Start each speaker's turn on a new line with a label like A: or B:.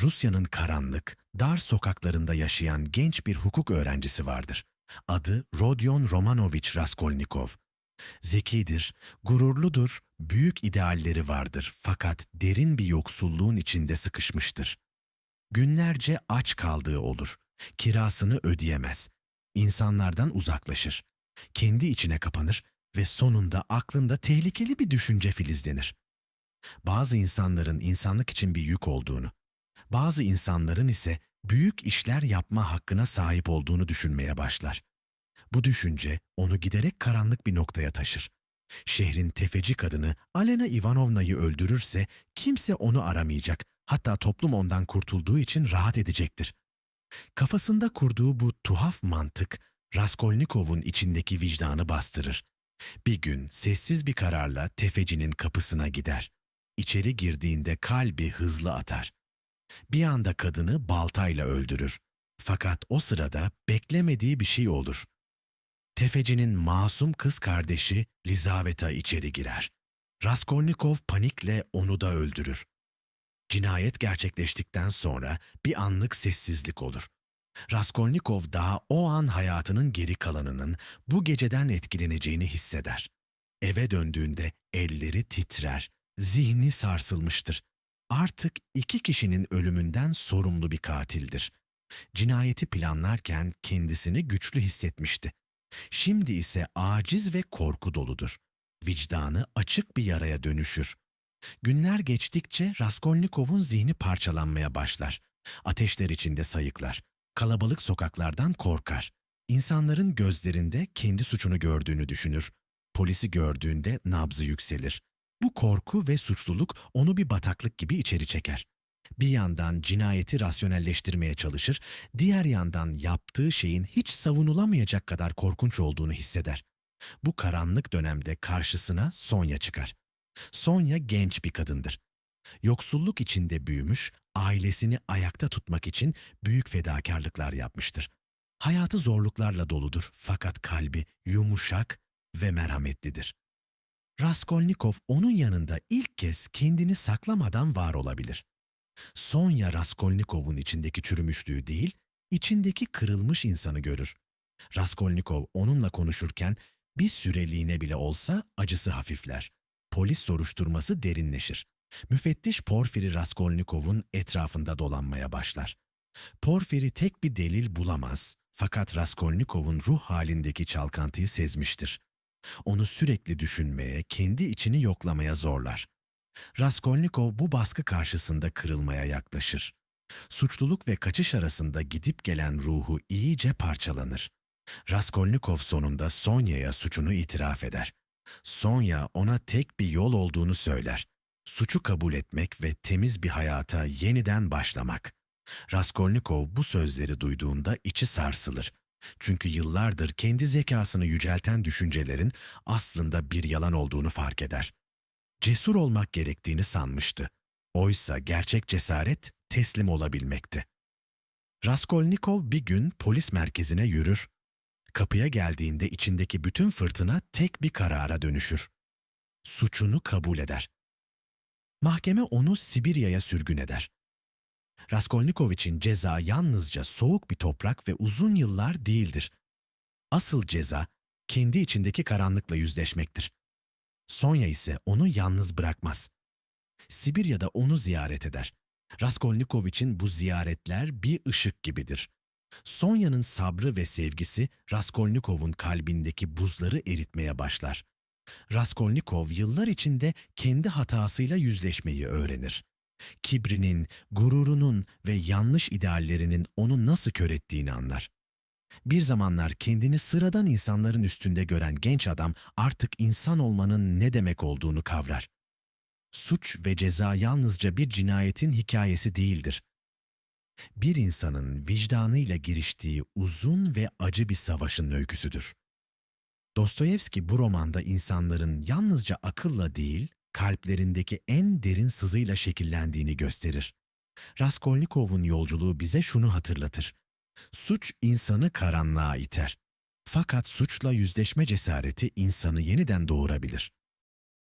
A: Rusya'nın karanlık, dar sokaklarında yaşayan genç bir hukuk öğrencisi vardır. Adı Rodion Romanovich Raskolnikov. Zekidir, gururludur, büyük idealleri vardır fakat derin bir yoksulluğun içinde sıkışmıştır. Günlerce aç kaldığı olur. Kirasını ödeyemez. İnsanlardan uzaklaşır. Kendi içine kapanır ve sonunda aklında tehlikeli bir düşünce filizlenir. Bazı insanların insanlık için bir yük olduğunu, bazı insanların ise büyük işler yapma hakkına sahip olduğunu düşünmeye başlar. Bu düşünce onu giderek karanlık bir noktaya taşır. Şehrin tefeci kadını Alena Ivanovna'yı öldürürse kimse onu aramayacak. Hatta toplum ondan kurtulduğu için rahat edecektir. Kafasında kurduğu bu tuhaf mantık Raskolnikov'un içindeki vicdanı bastırır. Bir gün sessiz bir kararla tefecinin kapısına gider. İçeri girdiğinde kalbi hızlı atar. Bir anda kadını baltayla öldürür. Fakat o sırada beklemediği bir şey olur. Tefecinin masum kız kardeşi Lizaveta içeri girer. Raskolnikov panikle onu da öldürür. Cinayet gerçekleştikten sonra bir anlık sessizlik olur. Raskolnikov daha o an hayatının geri kalanının bu geceden etkileneceğini hisseder. Eve döndüğünde elleri titrer, zihni sarsılmıştır. Artık iki kişinin ölümünden sorumlu bir katildir. Cinayeti planlarken kendisini güçlü hissetmişti. Şimdi ise aciz ve korku doludur. Vicdanı açık bir yaraya dönüşür. Günler geçtikçe Raskolnikov'un zihni parçalanmaya başlar. Ateşler içinde sayıklar. Kalabalık sokaklardan korkar. İnsanların gözlerinde kendi suçunu gördüğünü düşünür. Polisi gördüğünde nabzı yükselir. Bu korku ve suçluluk onu bir bataklık gibi içeri çeker. Bir yandan cinayeti rasyonelleştirmeye çalışır, diğer yandan yaptığı şeyin hiç savunulamayacak kadar korkunç olduğunu hisseder. Bu karanlık dönemde karşısına Sonya çıkar. Sonya genç bir kadındır. Yoksulluk içinde büyümüş, ailesini ayakta tutmak için büyük fedakarlıklar yapmıştır. Hayatı zorluklarla doludur fakat kalbi yumuşak ve merhametlidir. Raskolnikov onun yanında ilk kez kendini saklamadan var olabilir. Sonya Raskolnikov'un içindeki çürümüşlüğü değil, içindeki kırılmış insanı görür. Raskolnikov onunla konuşurken bir süreliğine bile olsa acısı hafifler. Polis soruşturması derinleşir. Müfettiş Porfiri Raskolnikov'un etrafında dolanmaya başlar. Porfiri tek bir delil bulamaz fakat Raskolnikov'un ruh halindeki çalkantıyı sezmiştir. Onu sürekli düşünmeye, kendi içini yoklamaya zorlar. Raskolnikov bu baskı karşısında kırılmaya yaklaşır. Suçluluk ve kaçış arasında gidip gelen ruhu iyice parçalanır. Raskolnikov sonunda Sonya'ya suçunu itiraf eder. Sonya ona tek bir yol olduğunu söyler. Suçu kabul etmek ve temiz bir hayata yeniden başlamak. Raskolnikov bu sözleri duyduğunda içi sarsılır. Çünkü yıllardır kendi zekasını yücelten düşüncelerin aslında bir yalan olduğunu fark eder. Cesur olmak gerektiğini sanmıştı. Oysa gerçek cesaret teslim olabilmekti. Raskolnikov bir gün polis merkezine yürür. Kapıya geldiğinde içindeki bütün fırtına tek bir karara dönüşür. Suçunu kabul eder. Mahkeme onu Sibirya'ya sürgün eder. Raskolnikov için ceza yalnızca soğuk bir toprak ve uzun yıllar değildir. Asıl ceza kendi içindeki karanlıkla yüzleşmektir. Sonya ise onu yalnız bırakmaz. Sibirya'da onu ziyaret eder. Raskolnikov için bu ziyaretler bir ışık gibidir. Sonya'nın sabrı ve sevgisi Raskolnikov'un kalbindeki buzları eritmeye başlar. Raskolnikov yıllar içinde kendi hatasıyla yüzleşmeyi öğrenir. Kibrinin, gururunun ve yanlış ideallerinin onu nasıl kör ettiğini anlar. Bir zamanlar kendini sıradan insanların üstünde gören genç adam artık insan olmanın ne demek olduğunu kavrar. Suç ve ceza yalnızca bir cinayetin hikayesi değildir. Bir insanın vicdanıyla giriştiği uzun ve acı bir savaşın öyküsüdür. Dostoyevski bu romanda insanların yalnızca akılla değil, kalplerindeki en derin sızıyla şekillendiğini gösterir. Raskolnikov'un yolculuğu bize şunu hatırlatır. Suç insanı karanlığa iter. Fakat suçla yüzleşme cesareti insanı yeniden doğurabilir.